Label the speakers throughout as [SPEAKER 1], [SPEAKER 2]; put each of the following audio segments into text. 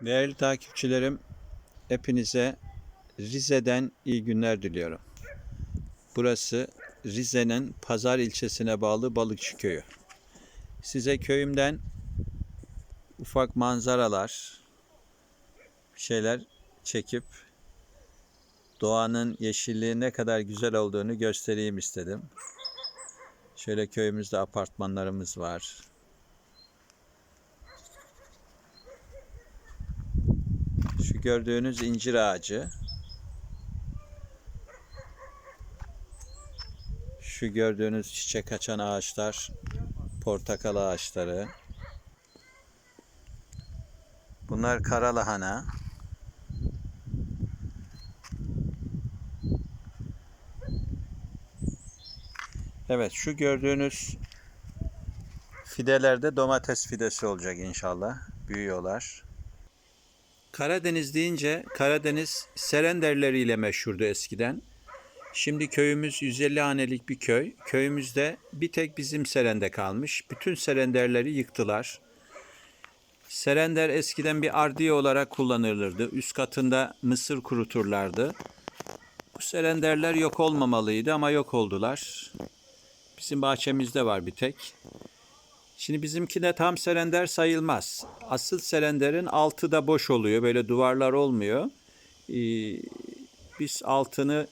[SPEAKER 1] Değerli takipçilerim, hepinize Rize'den iyi günler diliyorum. Burası Rize'nin Pazar ilçesine bağlı Balıkçı Köyü. Size köyümden ufak manzaralar, şeyler çekip doğanın yeşilliği ne kadar güzel olduğunu göstereyim istedim. Şöyle köyümüzde apartmanlarımız var. Şu gördüğünüz incir ağacı. Şu gördüğünüz çiçek açan ağaçlar portakal ağaçları. Bunlar kara lahana. Evet şu gördüğünüz fidelerde domates fidesi olacak inşallah. Büyüyorlar. Karadeniz deyince Karadeniz serenderleriyle meşhurdu eskiden. Şimdi köyümüz 150 hanelik bir köy. Köyümüzde bir tek bizim serende kalmış. Bütün serenderleri yıktılar. Serender eskiden bir ardiye olarak kullanılırdı. Üst katında mısır kuruturlardı. Bu serenderler yok olmamalıydı ama yok oldular. Bizim bahçemizde var bir tek. Şimdi bizimki de tam serender sayılmaz. Asıl serenderin altı da boş oluyor. Böyle duvarlar olmuyor. Ee, biz altını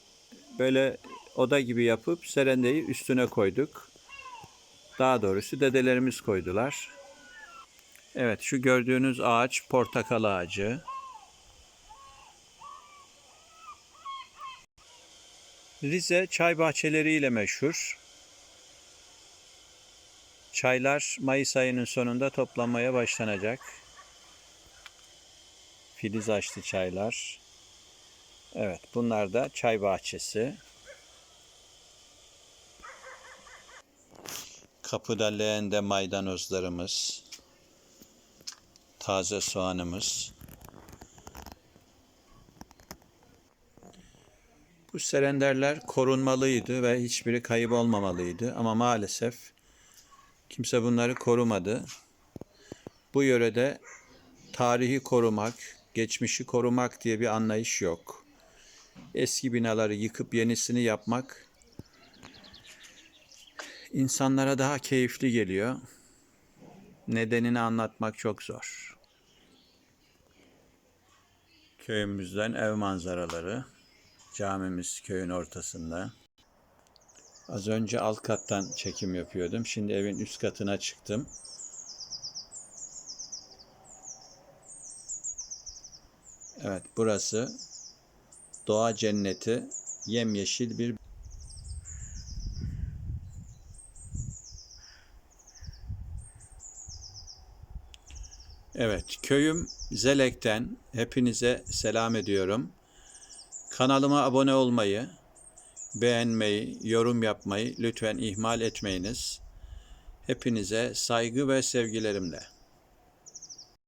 [SPEAKER 1] böyle oda gibi yapıp serendeyi üstüne koyduk. Daha doğrusu dedelerimiz koydular. Evet şu gördüğünüz ağaç portakal ağacı. Rize çay bahçeleriyle meşhur. Çaylar Mayıs ayının sonunda toplanmaya başlanacak. Filiz açtı çaylar. Evet, bunlar da çay bahçesi. Kapıda leğende maydanozlarımız. Taze soğanımız. Bu serenderler korunmalıydı ve hiçbiri kayıp olmamalıydı ama maalesef Kimse bunları korumadı. Bu yörede tarihi korumak, geçmişi korumak diye bir anlayış yok. Eski binaları yıkıp yenisini yapmak insanlara daha keyifli geliyor. Nedenini anlatmak çok zor. Köyümüzden ev manzaraları. Camimiz köyün ortasında. Az önce alt kattan çekim yapıyordum. Şimdi evin üst katına çıktım. Evet burası doğa cenneti yemyeşil bir Evet köyüm Zelek'ten hepinize selam ediyorum. Kanalıma abone olmayı, beğenmeyi, yorum yapmayı lütfen ihmal etmeyiniz. Hepinize saygı ve sevgilerimle.